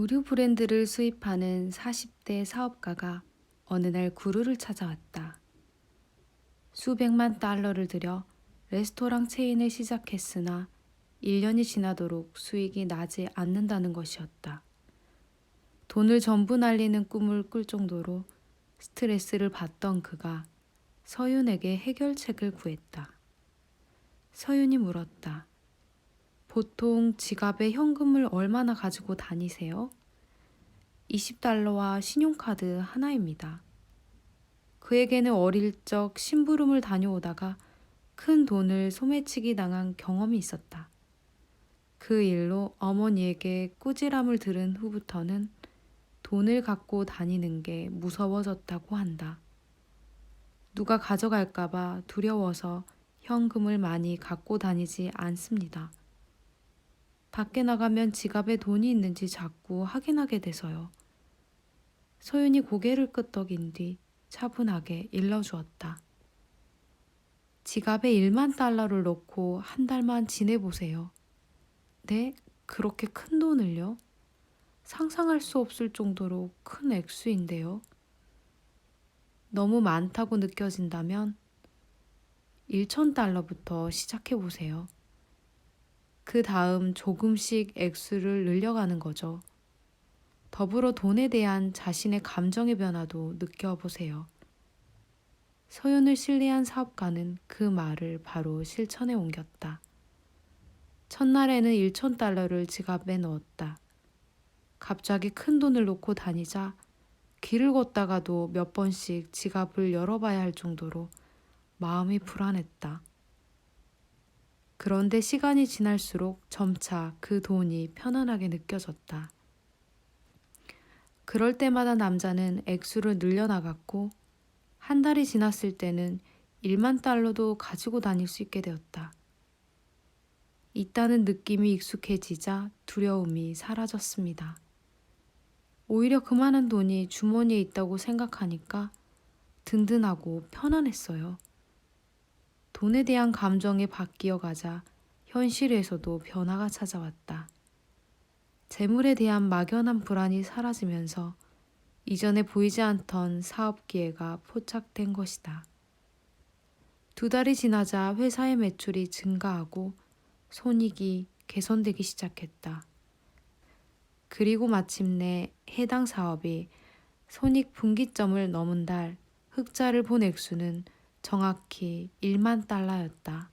의류 브랜드를 수입하는 40대 사업가가 어느 날 구루를 찾아왔다. 수백만 달러를 들여 레스토랑 체인을 시작했으나 1년이 지나도록 수익이 나지 않는다는 것이었다. 돈을 전부 날리는 꿈을 꿀 정도로 스트레스를 받던 그가 서윤에게 해결책을 구했다. 서윤이 물었다. 보통 지갑에 현금을 얼마나 가지고 다니세요? 20달러와 신용카드 하나입니다. 그에게는 어릴 적 심부름을 다녀오다가 큰 돈을 소매치기 당한 경험이 있었다. 그 일로 어머니에게 꾸지람을 들은 후부터는 돈을 갖고 다니는 게 무서워졌다고 한다. 누가 가져갈까봐 두려워서 현금을 많이 갖고 다니지 않습니다. 밖에 나가면 지갑에 돈이 있는지 자꾸 확인하게 돼서요. 소윤이 고개를 끄덕인 뒤 차분하게 일러주었다. 지갑에 1만 달러를 넣고 한 달만 지내보세요. 네? 그렇게 큰 돈을요? 상상할 수 없을 정도로 큰 액수인데요. 너무 많다고 느껴진다면 1천 달러부터 시작해 보세요. 그 다음 조금씩 액수를 늘려가는 거죠. 더불어 돈에 대한 자신의 감정의 변화도 느껴보세요. 서윤을 신뢰한 사업가는 그 말을 바로 실천에 옮겼다. 첫날에는 1천 달러를 지갑에 넣었다. 갑자기 큰 돈을 놓고 다니자 길을 걷다가도 몇 번씩 지갑을 열어봐야 할 정도로 마음이 불안했다. 그런데 시간이 지날수록 점차 그 돈이 편안하게 느껴졌다. 그럴 때마다 남자는 액수를 늘려나갔고 한 달이 지났을 때는 1만 달러도 가지고 다닐 수 있게 되었다. 있다는 느낌이 익숙해지자 두려움이 사라졌습니다. 오히려 그만한 돈이 주머니에 있다고 생각하니까 든든하고 편안했어요. 돈에 대한 감정이 바뀌어 가자 현실에서도 변화가 찾아왔다. 재물에 대한 막연한 불안이 사라지면서 이전에 보이지 않던 사업 기회가 포착된 것이다. 두 달이 지나자 회사의 매출이 증가하고 손익이 개선되기 시작했다. 그리고 마침내 해당 사업이 손익 분기점을 넘은 달 흑자를 본 액수는 정확히 1만 달러였다.